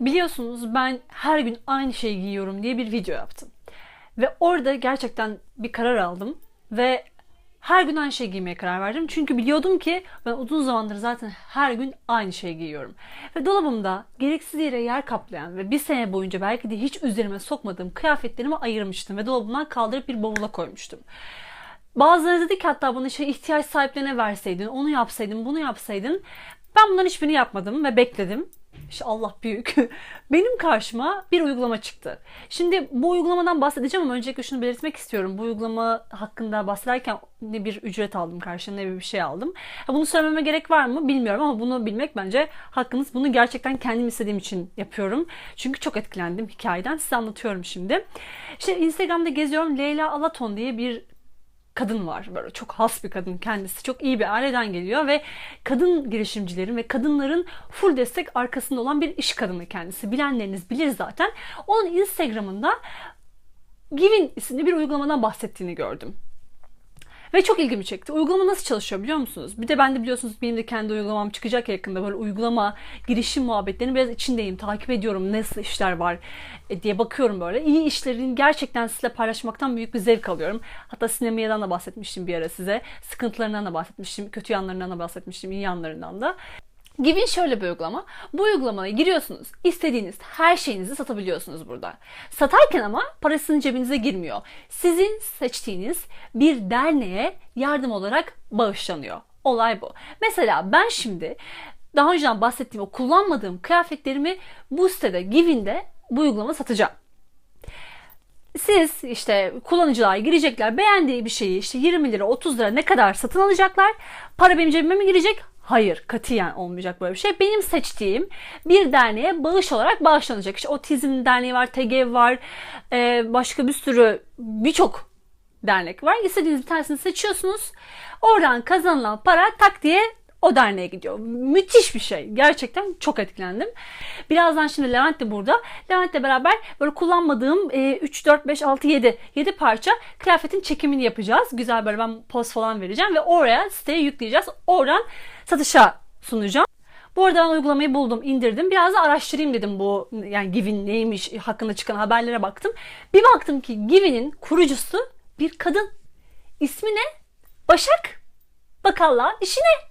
Biliyorsunuz ben her gün aynı şeyi giyiyorum diye bir video yaptım. Ve orada gerçekten bir karar aldım ve her gün aynı şeyi giymeye karar verdim. Çünkü biliyordum ki ben uzun zamandır zaten her gün aynı şeyi giyiyorum. Ve dolabımda gereksiz yere yer kaplayan ve bir sene boyunca belki de hiç üzerime sokmadığım kıyafetlerimi ayırmıştım ve dolabımdan kaldırıp bir bavula koymuştum. Bazıları dedi ki hatta bana şey ihtiyaç sahiplerine verseydin, onu yapsaydın, bunu yapsaydın. Ben bunların hiçbirini yapmadım ve bekledim. Allah büyük. Benim karşıma bir uygulama çıktı. Şimdi bu uygulamadan bahsedeceğim ama öncelikle şunu belirtmek istiyorum. Bu uygulama hakkında bahsederken ne bir ücret aldım karşılığında ne bir şey aldım. Bunu söylememe gerek var mı bilmiyorum ama bunu bilmek bence hakkınız. Bunu gerçekten kendim istediğim için yapıyorum. Çünkü çok etkilendim hikayeden. Size anlatıyorum şimdi. İşte Instagram'da geziyorum. Leyla Alaton diye bir kadın var. Böyle çok has bir kadın kendisi. Çok iyi bir aileden geliyor ve kadın girişimcilerin ve kadınların full destek arkasında olan bir iş kadını kendisi. Bilenleriniz bilir zaten. Onun Instagram'ında Givin isimli bir uygulamadan bahsettiğini gördüm. Ve çok ilgimi çekti. Uygulama nasıl çalışıyor biliyor musunuz? Bir de ben de biliyorsunuz benim de kendi uygulamam çıkacak yakında. Böyle uygulama, girişim muhabbetlerini biraz içindeyim. Takip ediyorum nasıl işler var e, diye bakıyorum böyle. İyi işlerin gerçekten sizinle paylaşmaktan büyük bir zevk alıyorum. Hatta sinemadan da bahsetmiştim bir ara size. Sıkıntılarından da bahsetmiştim. Kötü yanlarından da bahsetmiştim. iyi yanlarından da. Givin şöyle bir uygulama. Bu uygulamaya giriyorsunuz. İstediğiniz her şeyinizi satabiliyorsunuz burada. Satarken ama parasının cebinize girmiyor. Sizin seçtiğiniz bir derneğe yardım olarak bağışlanıyor. Olay bu. Mesela ben şimdi daha önceden bahsettiğim o kullanmadığım kıyafetlerimi bu sitede Givin'de bu uygulama satacağım. Siz işte kullanıcılar girecekler beğendiği bir şeyi işte 20 lira 30 lira ne kadar satın alacaklar. Para benim cebime mi girecek? Hayır katiyen olmayacak böyle bir şey. Benim seçtiğim bir derneğe bağış olarak bağışlanacak. İşte Otizm Derneği var, TGV var, e, başka bir sürü birçok dernek var. İstediğiniz bir tanesini seçiyorsunuz. Oradan kazanılan para tak diye o derneğe gidiyor. Müthiş bir şey. Gerçekten çok etkilendim. Birazdan şimdi Levent de burada. Levent'le beraber böyle kullanmadığım e, 3, 4, 5, 6, 7, 7 parça kıyafetin çekimini yapacağız. Güzel böyle ben poz falan vereceğim ve oraya siteye yükleyeceğiz. Oradan satışa sunacağım. Bu arada ben uygulamayı buldum, indirdim. Biraz da araştırayım dedim bu yani Givin neymiş hakkında çıkan haberlere baktım. Bir baktım ki Givin'in kurucusu bir kadın. İsmi ne? Başak. Bakalım işi ne?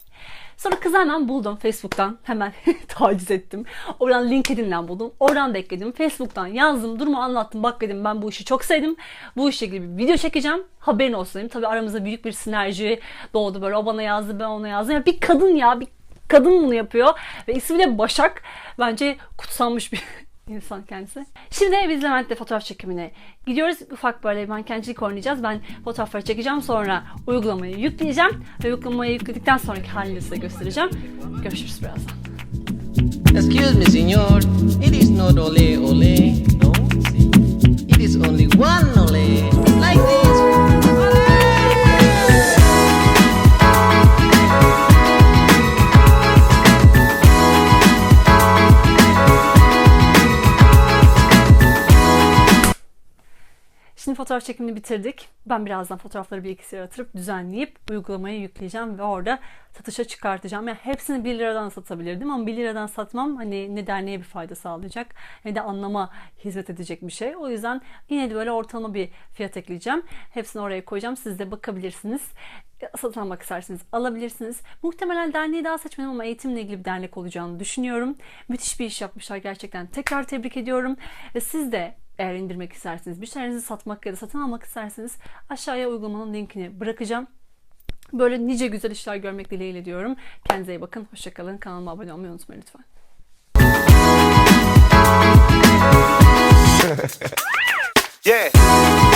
Sonra kızı hemen buldum Facebook'tan. Hemen taciz ettim. Oradan LinkedIn'den buldum. Oradan da ekledim. Facebook'tan yazdım. Durumu anlattım. Bak dedim ben bu işi çok sevdim. Bu işle ilgili bir video çekeceğim. Haberin olsun dedim. Tabii aramızda büyük bir sinerji doğdu. Böyle o bana yazdı ben ona yazdım. Yani bir kadın ya bir kadın bunu yapıyor. Ve ismi de Başak. Bence kutsanmış bir insan kendisi. Şimdi biz Levent'le fotoğraf çekimine gidiyoruz. Ufak böyle mankencilik oynayacağız. Ben fotoğrafları çekeceğim. Sonra uygulamayı yükleyeceğim. Ve uygulamayı yükledikten sonraki halini size göstereceğim. Görüşürüz birazdan. Excuse me, senor. It is not ole ole. Fotoğraf çekimini bitirdik. Ben birazdan fotoğrafları bilgisayara atırıp düzenleyip uygulamaya yükleyeceğim ve orada satışa çıkartacağım. Yani hepsini 1 liradan satabilirdim ama 1 liradan satmam hani ne derneğe bir fayda sağlayacak ne de anlama hizmet edecek bir şey. O yüzden yine de böyle ortalama bir fiyat ekleyeceğim. Hepsini oraya koyacağım. Siz de bakabilirsiniz. Satın almak isterseniz alabilirsiniz. Muhtemelen derneği daha seçmedim ama eğitimle ilgili bir dernek olacağını düşünüyorum. Müthiş bir iş yapmışlar gerçekten. Tekrar tebrik ediyorum. Siz de eğer indirmek isterseniz, bir şeylerinizi satmak ya da satın almak isterseniz aşağıya uygulamanın linkini bırakacağım. Böyle nice güzel işler görmek dileğiyle diyorum. Kendinize iyi bakın. Hoşçakalın. Kanalıma abone olmayı unutmayın lütfen. Yeah.